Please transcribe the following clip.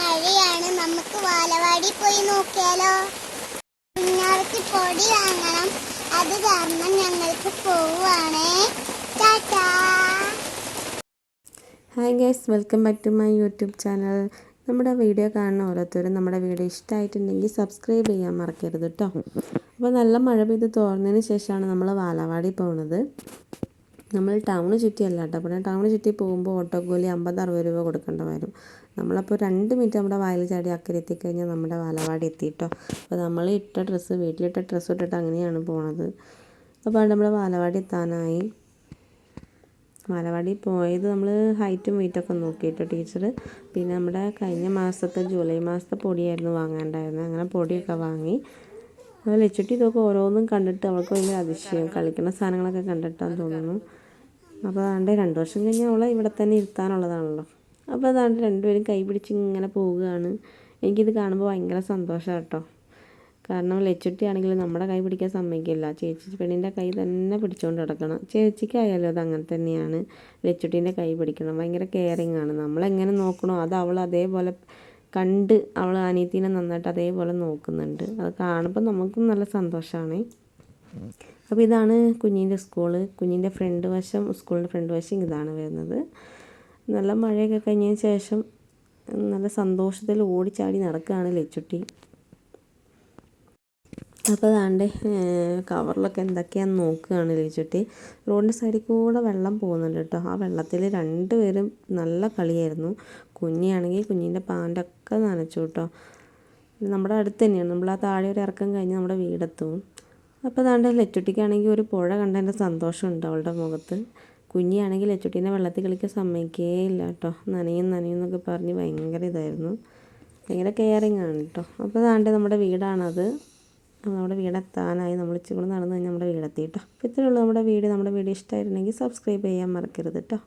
മഴയാണ്. നമുക്ക് വാലവാടി പോയി നോക്കിയാലോ? ഞങ്ങൾക്ക് പൊടി വാങ്ങണം. അത് കാരണം ഞങ്ങൾക്ക് പോവുകയാണേ hi guys welcome back to my YouTube channel. നമ്മുടെ വീഡിയോ കാണുന്ന ഓരോരുത്തരും നമ്മുടെ വീഡിയോ ഇഷ്ടമായിട്ടുണ്ടെങ്കിൽ സബ്സ്ക്രൈബ് ചെയ്യാൻ മറക്കരുത് കേട്ടോ അപ്പോൾ നല്ല മഴ പെയ്ത് തോർന്നതിന് ശേഷമാണ് നമ്മൾ വാലവാടി പോകുന്നത് നമ്മൾ ടൗണ് ചുറ്റിയല്ല കേട്ടോ പിന്നെ ടൗണ് ചുറ്റി പോകുമ്പോൾ ഓട്ടോ ഓട്ടോക്കൂലി അമ്പത് അറുപത് രൂപ കൊടുക്കേണ്ട വരും. നമ്മളപ്പോൾ രണ്ട് മിനിറ്റ് നമ്മുടെ വയൽ ചാടി അക്കരെ എത്തിക്കഴിഞ്ഞാൽ നമ്മുടെ വാലവാടി എത്തിയിട്ടോ അപ്പോൾ നമ്മൾ ഇട്ട ഡ്രസ്സ് വീട്ടിലിട്ട ഡ്രസ്സ് ഇട്ടിട്ട് അങ്ങനെയാണ് പോണത്. അപ്പോൾ നമ്മുടെ വാലവാടി എത്താനായി. മലവാടി പോയത് നമ്മൾ ഹൈറ്റും വെയിറ്റൊക്കെ നോക്കിയിട്ട് ടീച്ചർ പിന്നെ നമ്മുടെ കഴിഞ്ഞ മാസത്തെ ജൂലൈ മാസത്തെ പൊടിയായിരുന്നു വാങ്ങാണ്ടായിരുന്നത്. അങ്ങനെ പൊടിയൊക്കെ വാങ്ങി. ലച്ചുട്ടി ഇതൊക്കെ ഓരോന്നും കണ്ടിട്ട് അവൾക്ക് ഭയങ്കര അതിശയം. കളിക്കുന്ന സാധനങ്ങളൊക്കെ കണ്ടിട്ടാന്ന് തോന്നുന്നു. അപ്പോൾ അതാണ്ട് രണ്ട് വർഷം കഴിഞ്ഞാൽ അവളെ ഇവിടെ തന്നെ ഇരുത്താനുള്ളതാണല്ലോ. അപ്പോൾ അതാണ്ട് രണ്ടുപേരും കൈ പിടിച്ച് ഇങ്ങനെ പോവുകയാണ്. എനിക്കിത് കാണുമ്പോൾ ഭയങ്കര സന്തോഷമാണ് കേട്ടോ. കാരണം ലച്ചുട്ടി ആണെങ്കിൽ നമ്മുടെ കൈ പിടിക്കാൻ സമ്മതിക്കില്ല. ചേച്ചി പെണ്ണിന്റെ കൈ തന്നെ പിടിച്ചുകൊണ്ട് കിടക്കണം ചേച്ചിക്കായാലും അത് അങ്ങനെ തന്നെയാണ്. ലച്ചുട്ടീന്റെ കൈ പിടിക്കണം. ഭയങ്കര കെയറിങ് ആണ്. നമ്മളെങ്ങനെ നോക്കണോ അത് അവൾ അതേപോലെ കണ്ട് അവൾ അനിയത്തിനെ നന്നായിട്ട് അതേപോലെ നോക്കുന്നുണ്ട്. അത് കാണുമ്പോൾ നമുക്കും നല്ല സന്തോഷമാണ് അപ്പോൾ ഇതാണ് കുഞ്ഞിന്റെ സ്കൂൾ. കുഞ്ഞിന്റെ ഫ്രണ്ട് വശം സ്കൂളിന്റെ ഫ്രണ്ട് വശം ഇതാണ് വരുന്നത്. നല്ല മഴയൊക്കെ കഴിഞ്ഞതിന് ശേഷം നല്ല സന്തോഷത്തിൽ ഓടിച്ചാടി നടക്കുകയാണ് ലച്ചുട്ടി. അപ്പോൾ അതാണ്ട് കവറിലൊക്കെ എന്തൊക്കെയാന്ന് നോക്കുകയാണ് ലച്ചുട്ടി. റോഡിന്റെ സൈഡിൽ കൂടെ വെള്ളം പോകുന്നുണ്ട് കേട്ടോ. ആ വെള്ളത്തിൽ രണ്ടുപേരും നല്ല കളിയായിരുന്നു. കുഞ്ഞിയാണെങ്കിൽ കുഞ്ഞിന്റെ പാന്റൊക്കെ നനച്ചു കേട്ടോ. നമ്മുടെ അടുത്ത് തന്നെയാണ്. നമ്മൾ ആ താഴെ ഒരു ഇറക്കം കഴിഞ്ഞ് നമ്മുടെ വീടെത്തും. അപ്പോൾ അതാണ്ട് ലച്ചുട്ടിക്കാണെങ്കിൽ ഒരു പുഴ കണ്ടതിന്റെ സന്തോഷമുണ്ട് അവളുടെ മുഖത്ത്. കുഞ്ഞിയാണെങ്കിൽ ലച്ചുട്ടീനെ വെള്ളത്തിൽ കളിക്കാൻ സമ്മതിക്കേ ഇല്ല കേട്ടോ. നനയും നനയും എന്നൊക്കെ പറഞ്ഞ് ഭയങ്കര ഇതായിരുന്നു. ഭയങ്കര കെയറിങ് ആണ് കേട്ടോ. അപ്പോൾ അതാണ്ട് നമ്മുടെ വീടാണത്. നമ്മുടെ വീടെത്താനായി നമ്മൾ ഇച്ചിരി കൂടെ നടന്നു കഴിഞ്ഞാൽ നമ്മുടെ വീടെത്തി കേട്ടോ. അപ്പോൾ ഇത്രയേ നമ്മുടെ വീഡിയോ. നമ്മുടെ വീഡിയോ ഇഷ്ടമായിരുന്നെങ്കിൽ സബ്സ്ക്രൈബ് ചെയ്യാൻ മറക്കരുത് കേട്ടോ.